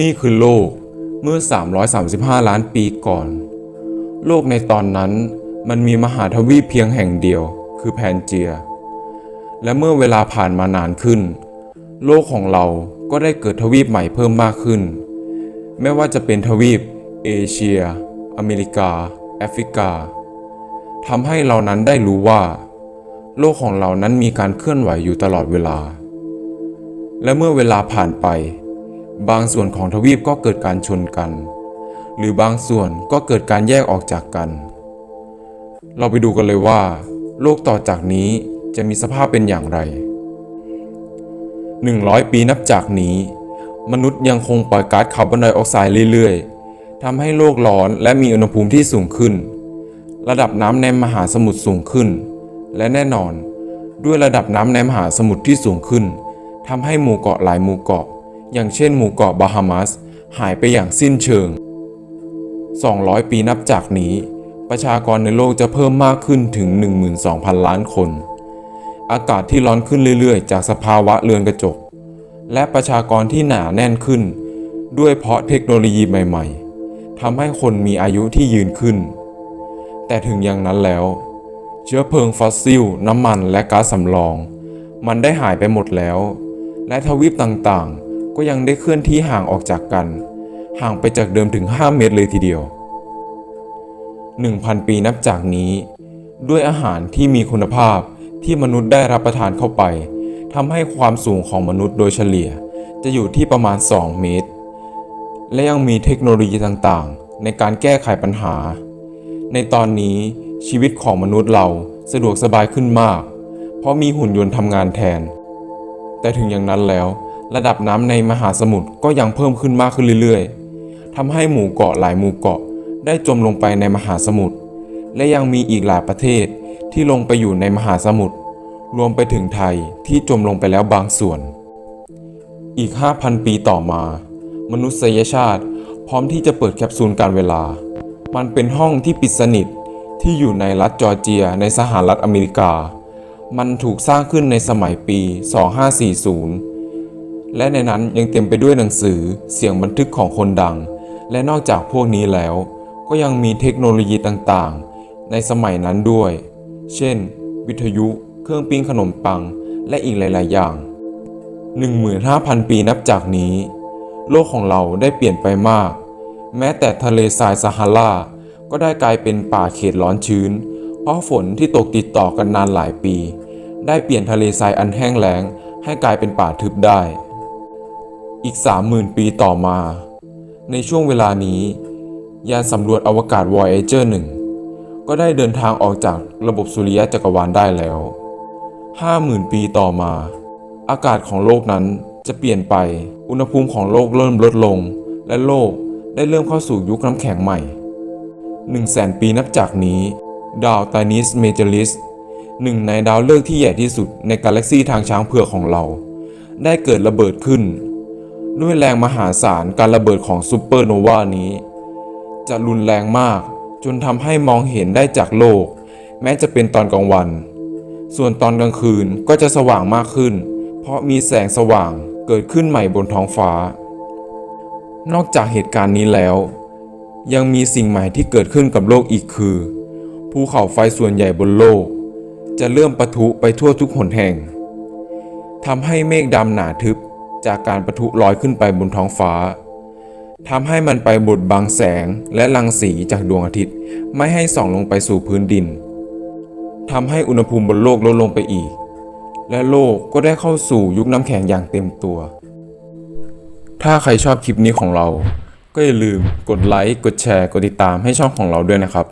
นี่คือโลกเมื่อ 335 ล้านปีก่อน โลกในตอนนั้นมันมีมหาทวีปเพียงแห่งเดียว คือแพนเจีย และเมื่อเวลาผ่านมานานขึ้น โลกของเราก็ได้เกิดทวีปใหม่เพิ่มมากขึ้น ไม่ว่าจะเป็นทวีป เอเชีย อเมริกา แอฟริกาทำให้เรานั้นได้รู้ว่า โลกของเรานั้นมีการเคลื่อนไหวอยู่ตลอดเวลา และเมื่อเวลาผ่านไป บางส่วนของทวีปก็เกิดการชนกัน หรือบางส่วนก็เกิดการแยกออกจากกัน เราไปดูกันเลยว่า โลกต่อจากนี้จะมีสภาพเป็นอย่างไร 100 ปีนับจากนี้ มนุษย์ยังคงปล่อยก๊าซคาร์บอนไดออกไซด์เรื่อยๆทำให้โลกร้อนและมีอุณหภูมิที่สูงขึ้น ระดับน้ำในมหาสมุทรสูงขึ้น และแน่นอน ด้วยระดับน้ำในมหาสมุทรที่สูงขึ้นทำให้หมู่เกาะหลายหมู่เกาะ อย่างเช่นหมู่เกาะบาฮามัส หายไปอย่างสิ้นเชิง 200 ปีนับจากนี้ ประชากรในโลกจะเพิ่มมากขึ้นถึง 12,000 ล้านคน อากาศที่ร้อนขึ้นเรื่อยๆ จากสภาวะเรือนกระจก และประชากรที่หนาแน่นขึ้น ด้วยเพราะเทคโนโลยีใหม่ๆทำให้คนมีอายุที่ยืนขึ้น แต่ถึงอย่างนั้นแล้ว เชื้อเพลิงฟอสซิล น้ำมันและก๊าซสำรอง มันได้หายไปหมดแล้วและทวีปต่าง ก็ยังได้เคลื่อนที่ห่างออกจากกัน ห่างไปจากเดิมถึง 5 เมตรเลยทีเดียว 1,000 ปีนับจากนี้ ด้วยอาหารที่มีคุณภาพที่มนุษย์ได้รับประทานเข้าไปทำให้ความสูงของมนุษย์โดยเฉลี่ย จะอยู่ที่ประมาณ 2 เมตร และยังมีเทคโนโลยีต่างๆ ในการแก้ไขปัญหา ในตอนนี้ชีวิตของมนุษย์เราสะดวกสบายขึ้นมาก เพราะมีหุ่นยนต์ทำงานแทน แต่ถึงอย่างนั้นแล้ว ระดับน้ำในมหาสมุทรก็ยังเพิ่มขึ้นมากขึ้นเรื่อยๆทำให้หมู่เกาะหลายหมู่เกาะได้จมลงไปในมหาสมุทร และยังมีอีกหลายประเทศที่ลงไปอยู่ในมหาสมุทร รวมไปถึงไทยที่จมลงไปแล้วบางส่วน อีก 5,000 ปีต่อมา มนุษยชาติพร้อมที่จะเปิดแคปซูลการเวลา มันเป็นห้องที่ปิดสนิทที่อยู่ในรัฐจอร์เจียในสหรัฐอเมริกา มันถูกสร้างขึ้นในสมัยปี 2540 และในนั้นยังเต็มไปด้วยหนังสือเสียงบันทึกของคนดัง และนอกจากพวกนี้แล้ว ก็ยังมีเทคโนโลยีต่างๆ ในสมัยนั้นด้วย เช่น วิทยุ เครื่องปิ้งขนมปัง และอีกหลาย ๆ อย่าง 15,000 ปีนับจากนี้ โลกของเราได้เปลี่ยนไปมาก แม้แต่ทะเลทรายซาฮาราก็ได้กลายเป็นป่าเขตร้อนชื้น เพราะฝนที่ตกติดต่อกันนานหลายปี ได้เปลี่ยนทะเลทรายอันแห้งแล้งให้กลายเป็นป่าทึบได้ อีก 30,000 ปีต่อมา ในช่วงเวลานี้ ยานสำรวจอวกาศ Voyager 1 ก็ได้เดินทางออกจากระบบสุริยะจักรวาลได้แล้ว 50,000 ปีต่อมา อากาศของโลกนั้นจะเปลี่ยนไป อุณหภูมิของโลกเริ่มลดลง และโลกได้เริ่มเข้าสู่ยุคน้ำแข็งใหม่ 1 0 0 0 0แสนปีนับจากนี้ ดาวไตนิสเมเจลิสหนึ่งในดาวฤกษ์ที่ใหญ่ที่สุดในกาแล็กซีทางช้างเผือกของเรา ได้เกิดระเบิดขึ้น ด้วยแรงมหาศาลการระเบิดของซูเปอร์โนวานี้ จะรุนแรงมากจนทำให้มองเห็นได้จากโลก แม้จะเป็นตอนกลางวัน ส่วนตอนกลางคืนก็จะสว่างมากขึ้น เพราะมีแสงสว่างเกิดขึ้นใหม่บนท้องฟ้า นอกจากเหตุการณ์นี้แล้ว ยังมีสิ่งใหม่ที่เกิดขึ้นกับโลกอีกคือ ภูเขาไฟส่วนใหญ่บนโลก จะเริ่มปะทุไปทั่วทุกหนแห่งทำให้เมฆดำหนาทึบ จากการปะทุลอยขึ้นไปบนท้องฟ้าทำให้มันไปบดบังแสงและรังสีจากดวงอาทิตย์ ไม่ให้ส่องลงไปสู่พื้นดินทำให้อุณหภูมิบนโลกลดลงไปอีก และโลกก็ได้เข้าสู่ยุคน้ำแข็งอย่างเต็มตัว ถ้าใครชอบคลิปนี้ของเรา ก็อย่าลืมกดไลค์กดแชร์ กดติดตามให้ช่องของเราด้วยนะครับ